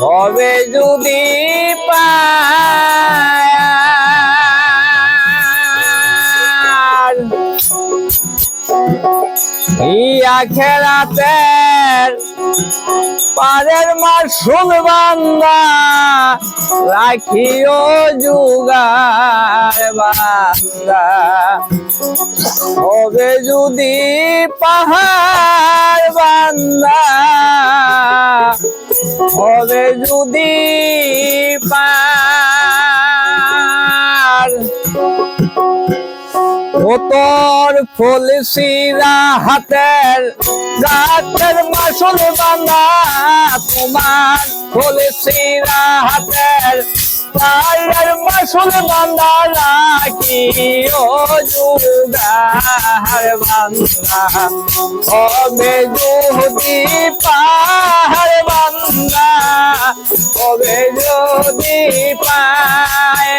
হবে যদি ইয়া খেলাতের পারের মাসুল বান্দা রাখিও যুগার বান্দা। হবে যদি পাহাড় বান্দা হবে যদি পার তোর ফলসিরা হাতের গাছের মাসুল বান্দা তোমার ফলসিরা হাতের পায়ের মাসুল বান্দা রাখি ও যুগার বান্দা? কবে যদি পাহাড় বান্দা কবে যদি পায়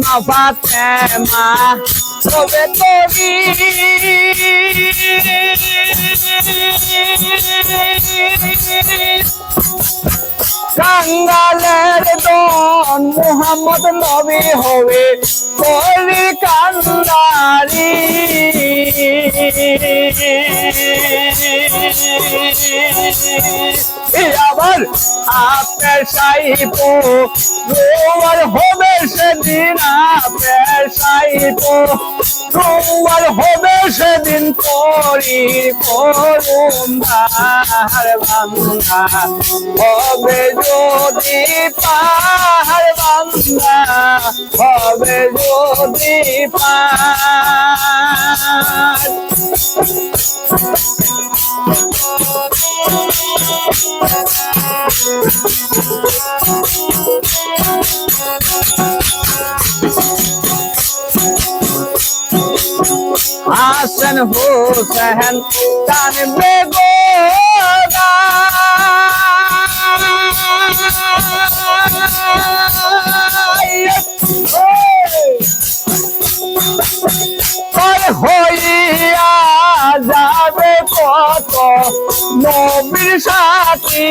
মা ফাতেমা তবে তরি। কাঙ্গালের দন মোহাম্মদ নবী হবে করি কান্দারি আবার আপনার সাইপো রোয়ার হবে সেদিন আপনার সাইপো রোয়ার হবে সেদিন পরি করুন বান্দা। হবে যদি পাহাড় বান্দা, হবে যদি পাহাড়। I send a horse and a hand, Danny Bebo. Sathi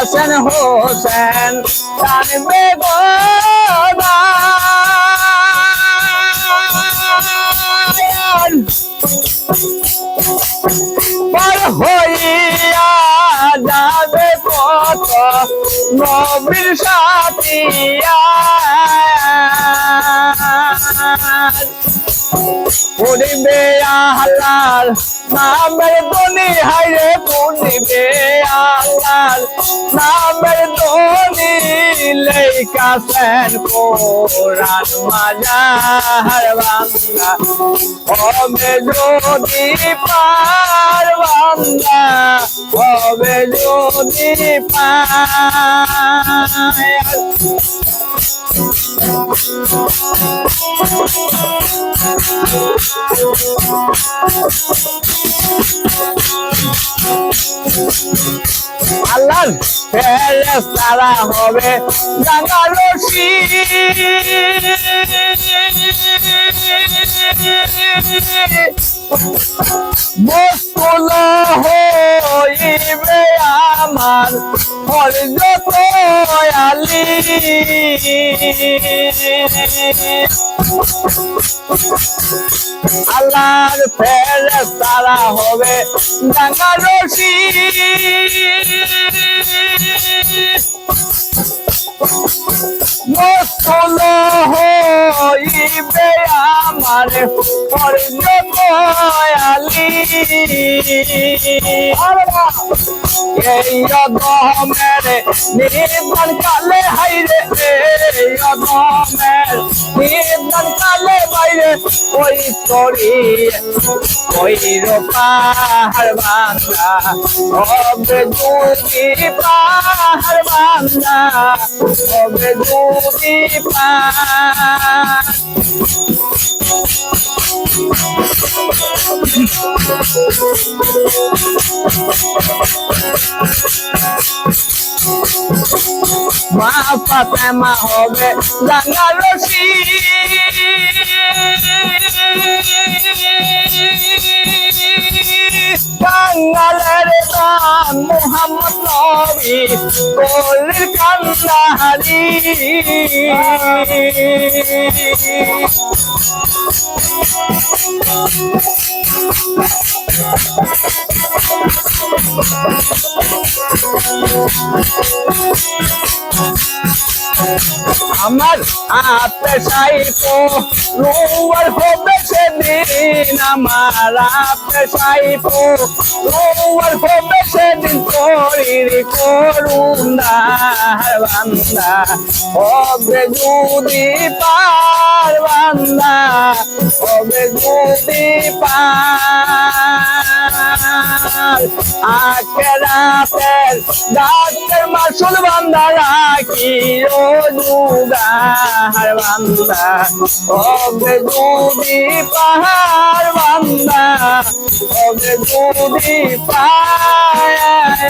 Hassan Hossein, Tani পড়িবে আহলাল নামের দনি হাইরে পড়িবে আহলাল নামের দনি লেখাছেন কোরআন মাজার বাংলা। হবে যদি পার বাংলা হবে যদি পায় আল্লাহ তারা হবে গঙ্গা রশি বস্তুল হইবে আমার যত আলি। আল্লাহর ফেরে তারা হবে মুসল হইবে আমার দয়ালি অদমের নির্বাণ কালে হাইরে নির্বাণ কালে বাইরে ওই তরি ওই পাহাড় বাংলা হবে দুটি পাহাড় বাংলা হবে দুটি পাহাড় মা ফাতেমা হবে রাঙা রশি বাঙালের মোহাম্মদ নবী কলির কান্নাহারি। আমার হাতে সাইপো রুয়ার সেদিন আমার সাইপো রুয়ার হবে সেদিন করির করুণার বান্দা, হবে যদি পার বান্দা, হবে যদি পার। আখেরাতের ডাক্তার মাসুল বান্দা রাখি ও দুগার বান্দা হবে যদি পাহাড় বান্দা হবে যদি পায়